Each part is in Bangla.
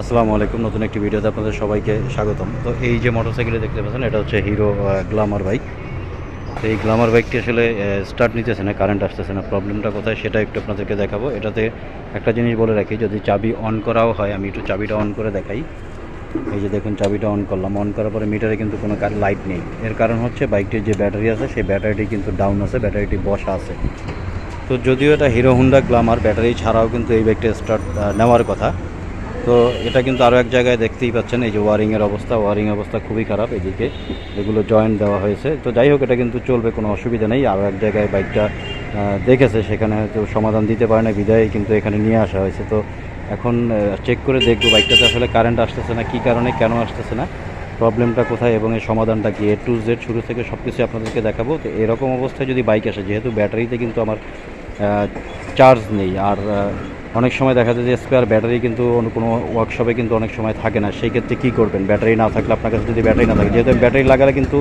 আসসালামু আলাইকুম। নতুন একটি ভিডিওতে আপনাদের সবাইকে স্বাগতম। তো এই যে মোটরসাইকেলে দেখতে পাচ্ছেন, এটা হচ্ছে হিরো গ্লামার বাইক। তো এই গ্লামার বাইকটি আসলে স্টার্ট নিতেছে না কারেন্ট আসতেছে না। প্রবলেমটা কোথায় সেটা একটু আপনাদেরকে দেখাবো। এটাতে একটা জিনিস বলে রাখি, যদি চাবি অন করাও হয়, আমি একটু চাবিটা অন করে দেখাই। এই যে দেখুন, চাবিটা অন করলাম। অন করার পরে মিটারে কিন্তু কোনো লাইট নেই। এর কারণ হচ্ছে, বাইকটির যে ব্যাটারি আছে, সেই ব্যাটারিটি কিন্তু ডাউন আছে, ব্যাটারিটি বসা আছে। তো যদিও এটা হিরো হুন্ডা গ্লামার ব্যাটারি ছাড়াও কিন্তু এই বাইকটা স্টার্ট নেওয়ার কথা। তো এটা কিন্তু আরও এক জায়গায় দেখতেই পাচ্ছেন, এই যে ওয়ারিংয়ের অবস্থা, ওয়ারিং অবস্থা খুবই খারাপ এদিকে, এগুলো জয়েন্ট দেওয়া হয়েছে। তো যাই হোক, এটা কিন্তু চলবে, কোনো অসুবিধা নেই। আরও এক জায়গায় বাইকটা দেখেছে, সেখানে হয়তো সমাধান দিতে পারে না বিদায় কিন্তু এখানে নিয়ে আসা হয়েছে। তো এখন চেক করে দেখব বাইকটাতে আসলে কারেন্ট আসতেছে না, কী কারণে, কেন আসতেছে না প্রবলেমটা কোথায় এবং এর সমাধানটা কি এ টু জেড শুরু থেকে সব কিছু আপনাদেরকে দেখাবো। তো এরকম অবস্থায় যদি বাইক আসে, যেহেতু ব্যাটারিতে কিন্তু আমার চার্জ নেই, আর অনেক সময় দেখা যায় যে স্পেয়ার ব্যাটারি কিন্তু অন্য কোনো ওয়ার্কশপে কিন্তু অনেক সময় থাকে না। সেই ক্ষেত্রে কী করবেন? ব্যাটারি না থাকলে আপনার কাছে যদি ব্যাটারি না থাকে, যেহেতু ব্যাটারি লাগালে কিন্তু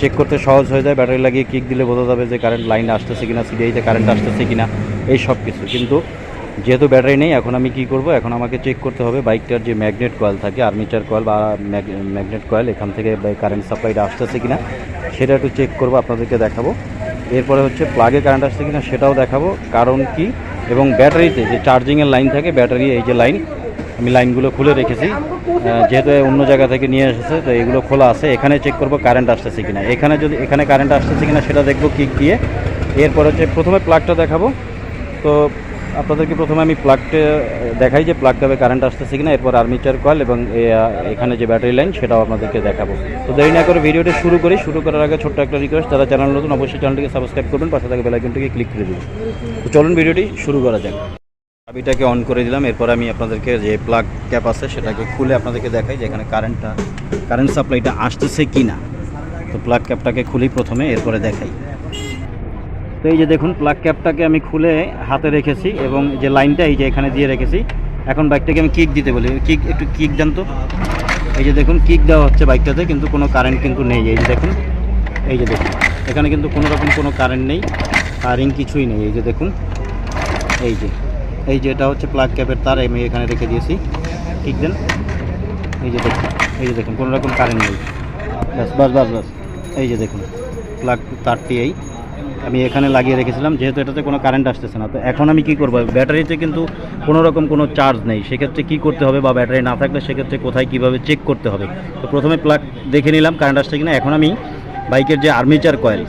চেক করতে সহজ হয়ে যায়। ব্যাটারি লাগিয়ে কিক দিলে বোঝা যাবে যে কারেন্ট লাইন আসতেছে কিনা সিডিআইতে কারেন্ট আসতেছে কিনা, এই সব কিছু। কিন্তু যেহেতু ব্যাটারি নেই, এখন আমি কি করব? এখন আমাকে চেক করতে হবে বাইকটার যে ম্যাগনেট কয়েল থাকে আর্মিচার কয়েল বা ম্যাগনেট কয়েল এখান থেকে কারেন্ট সাপ্লাইটা আসতেছে কিনা, সেটা একটু চেক করব, আপনাদেরকে দেখাবো। এরপরে হচ্ছে প্লাগে কারেন্ট আসছে কিনা, সেটাও দেখাবো। কারণ কি? এবং ব্যাটারিতে যে চার্জিংয়ের লাইন থাকে, ব্যাটারি এই যে লাইন, আমি লাইনগুলো খুলে রেখেছি। যেহেতু অন্য জায়গা থেকে নিয়ে এসেছে, তো এগুলো খোলা আছে। এখানে চেক করব কারেন্ট আসতেছে কিনা। এখানে যদি, এখানে কারেন্ট আসতেছে কিনা সেটা দেখব কিক দিয়ে। এরপর হচ্ছে প্রথমে প্লাগটা দেখাবো। তো আপনাদেরকে প্রথমে আমি প্লাগটা দেখাই যে প্লাগ প্লাগটাবে কারেন্ট আসতেছে কিনা, এরপর আর্মিচার কয়েল এবং এখানে যে ব্যাটারি লাইন সেটাও আপনাদেরকে দেখাবো। তো দেরি না করে ভিডিওটি শুরু করি। শুরু করার আগে ছোট্ট একটা রিকোয়েস্ট যারা চ্যানেল নতুন, অবশ্যই চ্যানেলটিকে সাবস্ক্রাইব করবেন, পাশে থাকা বেলাইকনটিকে ক্লিক করে দেবেন। তো চলুন ভিডিওটি শুরু করা যাক। চাবিটাকে অন করে দিলাম, এরপর আমি আপনাদেরকে যে প্লাগ ক্যাপ আছে, সেটাকে খুলে আপনাদেরকে দেখাই যে এখানে কারেন্টটা কারেন্ট সাপ্লাইটা আসতেছে কি না তো প্লাগ ক্যাপটাকে খুলি প্রথমে, এরপরে দেখাই। তো এই যে দেখুন প্লাগ ক্যাপটাকে আমি খুলে হাতে রেখেছি এবং যে লাইনটা এই যে এখানে দিয়ে রেখেছি এখন বাইকটাকে আমি কিক দিতে বলি কিক একটু কিক দেন তো এই যে দেখুন কিক দেওয়া হচ্ছে বাইকটাতে কিন্তু কোনো কারেন্ট কিন্তু নেই এই যে দেখুন এই যে দেখুন এখানে কিন্তু কোনো রকম কোনো কারেন্ট নেই কারিং কিছুই নেই এই যে দেখুন এই যে এই যে এটা হচ্ছে প্লাগ ক্যাপের তার আমি এখানে রেখে দিয়েছি ঠিক দেন এই যে দেখুন এই যে দেখুন কোনো রকম কারেন্ট নেই বাস বাস বাস বাস এই যে দেখুন প্লাগ তারটি এই আমি এখানে লাগিয়ে রেখেছিলাম, যেহেতু এটাতে কোনো কারেন্ট আসতেছে না। তো এখন আমি কি করব? ব্যাটারিতে কিন্তু কোনো রকম কোনো চার্জ নেই। সেক্ষেত্রে কি করতে হবে বা ব্যাটারি না থাকলে সেক্ষেত্রে কোথায় কীভাবে চেক করতে হবে? তো প্রথমে প্লাগ দেখে নিলাম কারেন্ট আসছে কিনা। এখন আমি বাইকের যে আর্মিচার কয়েল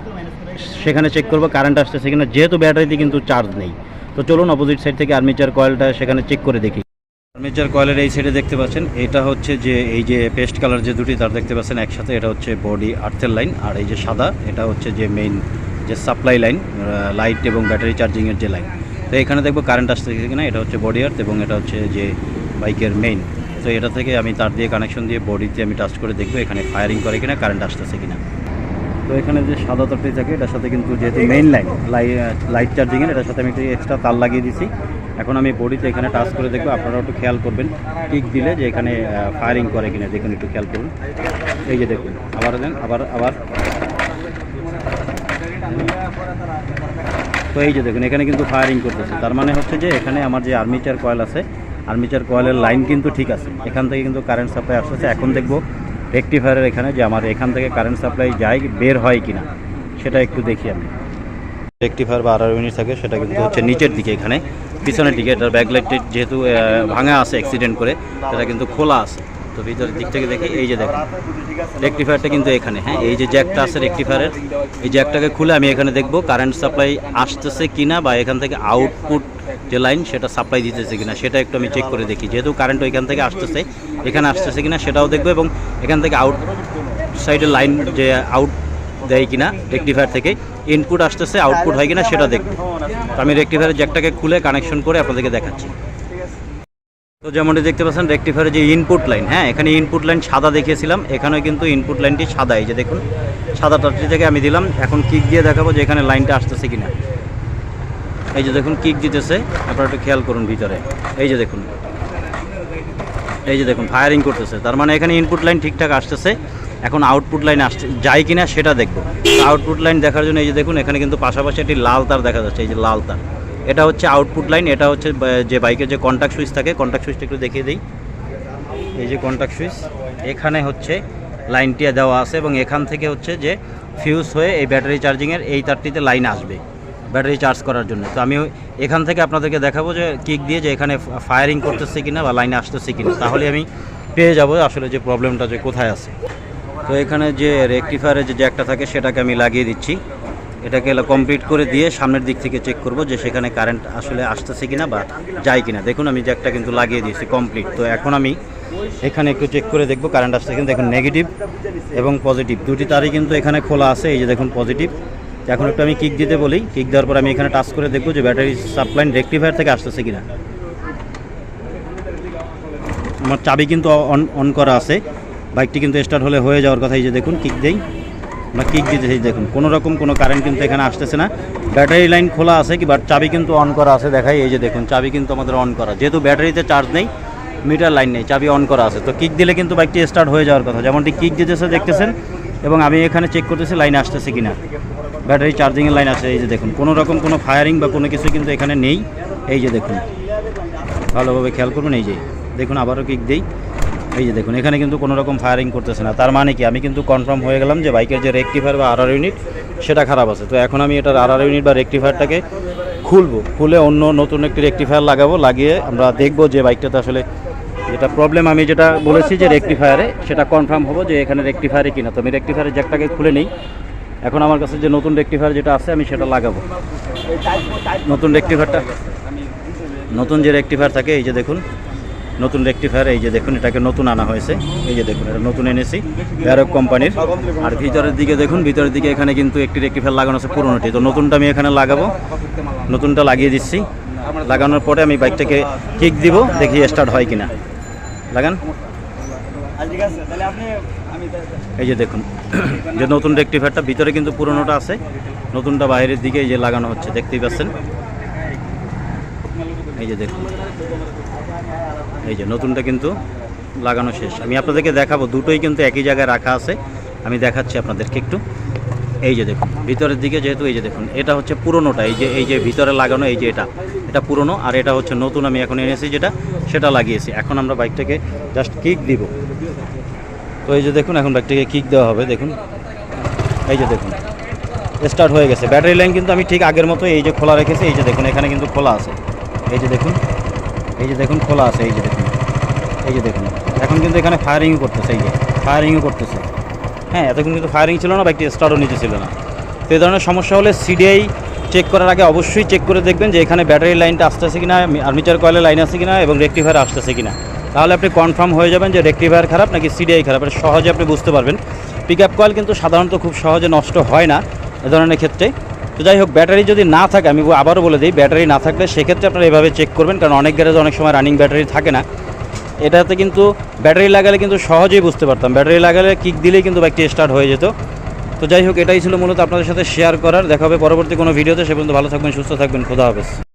সেখানে চেক করব কারেন্ট আসতেছে কিনা। যেহেতু ব্যাটারিতে কিন্তু চার্জ নেই। তো চলুন অপোজিট সাইড থেকে আর্মিচার কয়েলটা সেখানে চেক করে দেখি। আর্মিচার কয়েলের এই সাইডে দেখতে পাচ্ছেন, এটা হচ্ছে যে এই যে পেস্ট কালার যে দুটি, তার দেখতে পাচ্ছেন একসাথে, এটা হচ্ছে বডি আর্থের লাইন আর এই যে সাদা, এটা হচ্ছে যে মেইন যে সাপ্লাই লাইন লাইট এবং ব্যাটারি চার্জিংয়ের যে লাইন তো এখানে দেখব কারেন্ট আসতেছে কিনা এটা হচ্ছে বডি আর্থ এবং এটা হচ্ছে যে বাইকের মেইন তো এটা থেকে আমি তার দিয়ে কানেকশন দিয়ে বডিতে আমি টাচ করে দেখব এখানে ফায়ারিং করে কিনা কারেন্ট আসতেছে কিনা। তো এখানে যে সাদা তারটি থাকে, এটার সাথে কিন্তু যেহেতু মেইন লাইন লাইট চার্জিংয়ের এটার সাথে আমি একটু এক্সট্রা তার লাগিয়ে দিছি। এখন আমি বডিতে এখানে টাচ করে দেখব, আপনারাও একটু খেয়াল করবেন কিক দিলে যে এখানে ফায়ারিং করে কিনা, দেখুন একটু খেয়াল করুন। এই যে দেখুন, আবার দেন, আবার আবার। তো এই যে দেখুন, এখানে কিন্তু ফায়ারিং করতেছে। তার মানে হচ্ছে যে এখানে আমার যে আর্মিচার কয়েল আছে আর্মিচার কয়েলের লাইন কিন্তু ঠিক আছে। এখান থেকে কিন্তু কারেন্ট সাপ্লাই আসতেছে। এখন দেখব রেকটিফায়ারের এখানে যে আমার এখান থেকে কারেন্ট সাপ্লাই যায়, বের হয় কিনা, সেটা একটু দেখি আমি। রেকটিফায়ার বা আড়াই ইউনিট থাকে, সেটা কিন্তু হচ্ছে নিচের দিকে এখানে। পিছনের দিকে এটার ব্যাকলাইট যেহেতু ভাঙা আছে অ্যাক্সিডেন্ট করে, সেটা কিন্তু খোলা আছে। তো ভিতরের দিক থেকে দেখি, এই যে দেখুন। রেকটিফায়ারটা কিন্তু এখানে হ্যাঁ এই যে জ্যাকটা আছে রেকটিফায়ারের এই জ্যাকটাকে খুলে আমি এখানে দেখব কারেন্ট সাপ্লাই আসতেছে কিনা বা এখান থেকে আউটপুট যে লাইন সেটা সাপ্লাই দিতেছে কিনা, সেটা একটু আমি চেক করে দেখি। যেহেতু কারেন্ট ওইখান থেকে আসতেছে, এখানে আসতেছে কিনা সেটাও দেখব এবং এখান থেকে আউট সাইডের লাইন যে আউট দেয় কিনা রেকটিফায়ার থেকে ইনপুট আসতেছে আউটপুট হয় কিনা সেটা দেখব। তো আমি রেকটিফায়ারের জ্যাকটাকে খুলে কানেকশন করে আপনাদেরকে দেখাচ্ছি। তো যেমনটি দেখতে পাচ্ছেন রেকটিফায়ারের যে ইনপুট লাইন হ্যাঁ এখানে ইনপুট লাইন সাদা দেখিয়েছিলাম, এখানেও কিন্তু ইনপুট লাইনটি সাদা, এই যে দেখুন, সাদা টাটটি থেকে আমি দিলাম, এখন কিক দিয়ে দেখাবো যে এখানে লাইনটা আসতেছে কিনা। এই যে দেখুন কিক দিতেছে, আপনারা একটু খেয়াল করুন ভিতরে। এই যে দেখুন, এই যে দেখুন ফায়ারিং করতেছে, তার মানে এখানে ইনপুট লাইন ঠিকঠাক আসতেছে, এখন আউটপুট লাইন আসছে, যায় কিনা সেটা দেখব। আউটপুট লাইন দেখার জন্য এই যে দেখুন, এখানে কিন্তু পাশাপাশি একটি লাল তার দেখা যাচ্ছে, এই যে লাল তার। এটা হচ্ছে আউটপুট লাইন এটা হচ্ছে যে বাইকের যে কন্ট্যাক্ট সুইচ থাকে কন্ট্যাক্ট সুইচটা একটু দেখিয়ে দিই। এই যে কন্ট্যাক্ট সুইচ এখানে হচ্ছে লাইনটি দেওয়া আছে এবং এখান থেকে হচ্ছে যে ফিউজ হয়ে এই ব্যাটারি চার্জিংয়ের এই তারটিতে লাইন আসবে ব্যাটারি চার্জ করার জন্য। তো আমি এখান থেকে আপনাদেরকে দেখাবো যে কিক দিয়ে যে এখানে ফায়ারিং করতেছে কিনা বা লাইনে আসতেছে কিনা। তাহলে আমি পেয়ে যাব আসলে যে প্রবলেমটা যে কোথায় আছে। তো এখানে যে রেকটিফায়ারের যে জ্যাকটা থাকে, সেটাকে আমি লাগিয়ে দিচ্ছি। এটাকে কমপ্লিট করে দিয়ে সামনের দিক থেকে চেক করব যে সেখানে কারেন্ট আসলে আসতেছে কিনা বা যায় কিনা। দেখুন, আমি জ্যাকটা কিন্তু লাগিয়ে দিয়েছি কমপ্লিট তো এখন আমি এখানে একটু চেক করে দেখব কারেন্ট আসছে কিন্তু দেখুন নেগেটিভ এবং পজিটিভ দুটি তারই কিন্তু এখানে খোলা আছে, এই যে দেখুন পজিটিভ এখন একটু আমি কিক দিতে বলি। কিক দেওয়ার পর আমি এখানে টাচ করে দেখব যে ব্যাটারি সাপ্লাই রেকটিফায়ার থেকে আসতেছে কিনা। আমার চাবি কিন্তু অন অন করা আছে। বাইকটি কিন্তু স্টার্ট হলে হয়ে যাওয়ার কথা, এই যে দেখুন কিক দেই। আমরা কিক দিতেছি দেখুন, কোনো রকম কোনো কারেন্ট কিন্তু এখানে আসতেছে না। ব্যাটারি লাইন খোলা আছে, কি বাট চাবি কিন্তু অন করা আছে, দেখাই, এই যে দেখুন, চাবি কিন্তু আমাদের অন করা। যেহেতু ব্যাটারিতে চার্জ নেই মিটার লাইন নেই, চাবি অন করা আছে। তো কিক দিলে কিন্তু বাইকটি স্টার্ট হয়ে যাওয়ার কথা। যেমনটি কিক দিতেছে, দেখতেছেন, এবং আমি এখানে চেক করতেছি লাইন আসতেছে কিনা। ব্যাটারি চার্জিংয়ের লাইন আছে, এই যে দেখুন, কোনো রকম কোনো ফায়ারিং বা কোনো কিছু কিন্তু এখানে নেই। এই যে দেখুন, ভালোভাবে খেয়াল করবেন এই যে, দেখুন, আবারও কিক দেই। এই যে দেখুন, এখানে কিন্তু কোনো রকম ফায়ারিং করতেছে না। তার মানে কি? আমি কিন্তু কনফার্ম হয়ে গেলাম যে বাইকের যে রেকটিফায়ার বা আরআর ইউনিট সেটা খারাপ আছে। তো এখন আমি এটার আরআর ইউনিট বা রেকটিফায়ারটাকে খুলবো। খুলে অন্য নতুন একটি রেকটিফায়ার লাগাবো, লাগিয়ে আমরা দেখব যে বাইকটাতে আসলে যেটা প্রবলেম আমি যেটা বলেছি যে রেকটিফায়ারে সেটা কনফার্ম হব যে এখানে রেকটিফায়ারে কিনা। তো আমি রেকটিফায়ারের জ্যাকটাকে খুলে নিই। এখন আমার কাছে যে নতুন রেকটিফায়ার যেটা আছে, আমি সেটা লাগাবো। নতুন রেকটিফায়ারটা নতুন যে রেকটিফায়ার থাকে, এই যে দেখুন নতুন রেকটিফায়ার, এই যে দেখুন, এটাকে নতুন আনা হয়েছে। এই যে দেখুন, এটা নতুন এনেছি ব্যারক কোম্পানির আর ভিতরের দিকে দেখুন, ভিতরের দিকে এখানে কিন্তু একটি রেকটিফায়ার লাগানো আছে পুরোনোটি। তো নতুনটা আমি এখানে লাগাবো। নতুনটা লাগিয়ে দিচ্ছি। লাগানোর পরে আমি বাইকটাকে কিক দিব, দেখি স্টার্ট হয় কিনা। লাগান। এই যে দেখুন, যে নতুন রেকটিফায়ারটা, ভিতরে কিন্তু পুরোনোটা আছে। নতুনটা বাইরের দিকে এই যে লাগানো হচ্ছে, দেখতেই পাচ্ছেন। এই যে দেখুন এই যে নতুনটা কিন্তু লাগানো শেষ আমি আপনাদেরকে দেখাবো দুটোই কিন্তু একই জায়গায় রাখা আছে আমি দেখাচ্ছি আপনাদেরকে একটু এই যে দেখুন ভিতরের দিকে যেহেতু এই যে দেখুন এটা হচ্ছে পুরোনোটা এই যে এই যে ভিতরে লাগানো এই যে এটা এটা পুরনো আর এটা হচ্ছে নতুন আমি এখন এনেছি যেটা সেটা লাগিয়েছি এখন আমরা বাইকটাকে জাস্ট কিক দিব তো এই যে দেখুন এখন বাইকটাকে কিক দেওয়া হবে দেখুন এই যে দেখুন স্টার্ট হয়ে গেছে ব্যাটারি লাইন কিন্তু আমি ঠিক আগের মতো এই যে খোলা রেখেছি এই যে দেখুন এখানে কিন্তু খোলা আছে এই যে দেখুন, এই যে দেখুন খোলা আছে, এই যে দেখুন, এই যে দেখুন। এখন কিন্তু এখানে ফায়ারিংও করতেছে, এই যে ফায়ারিংও করতেছে। হ্যাঁ এতক্ষণ কিন্তু ফায়ারিং ছিল না বাইকটি স্টার্টও নিচে ছিল না। তো এই ধরনের সমস্যা হলে সিডিআই চেক করার আগে অবশ্যই চেক করে দেখবেন যে এখানে ব্যাটারি লাইনটা আসতেছে কিনা আর্মিচার কয়েলের লাইন আছে কিনা, এবং রেকটিফায়ার আসতেছে কিনা। তাহলে আপনি কনফার্ম হয়ে যাবেন যে রেকটিফায়ার খারাপ নাকি সিডিআই খারাপ, এটা সহজে আপনি বুঝতে পারবেন। পিক আপ কয়েল কিন্তু সাধারণত খুব সহজে নষ্ট হয় না, এ ধরনের ক্ষেত্রে। তো যাই হোক, ব্যাটারি যদি না থাকে, আমি আবারও বলে দিই, ব্যাটারি না থাকলে সেক্ষেত্রে আপনারা এভাবে চেক করবেন, কারণ অনেক গ্যারেজ অনেক সময় রানিং ব্যাটারি থাকে না। এটাতে কিন্তু ব্যাটারি লাগালে কিন্তু সহজেই বুঝতে পারতাম। ব্যাটারি লাগালে কিক দিলেই কিন্তু বাইকটি স্টার্ট হয়ে যেত। তো যাই হোক, এটাই ছিল মূলত আপনাদের সাথে শেয়ার করার। দেখা হবে পরবর্তী কোনো ভিডিওতে। সে পর্যন্ত ভালো থাকবেন, সুস্থ থাকবেন। খোদা হাফেজ।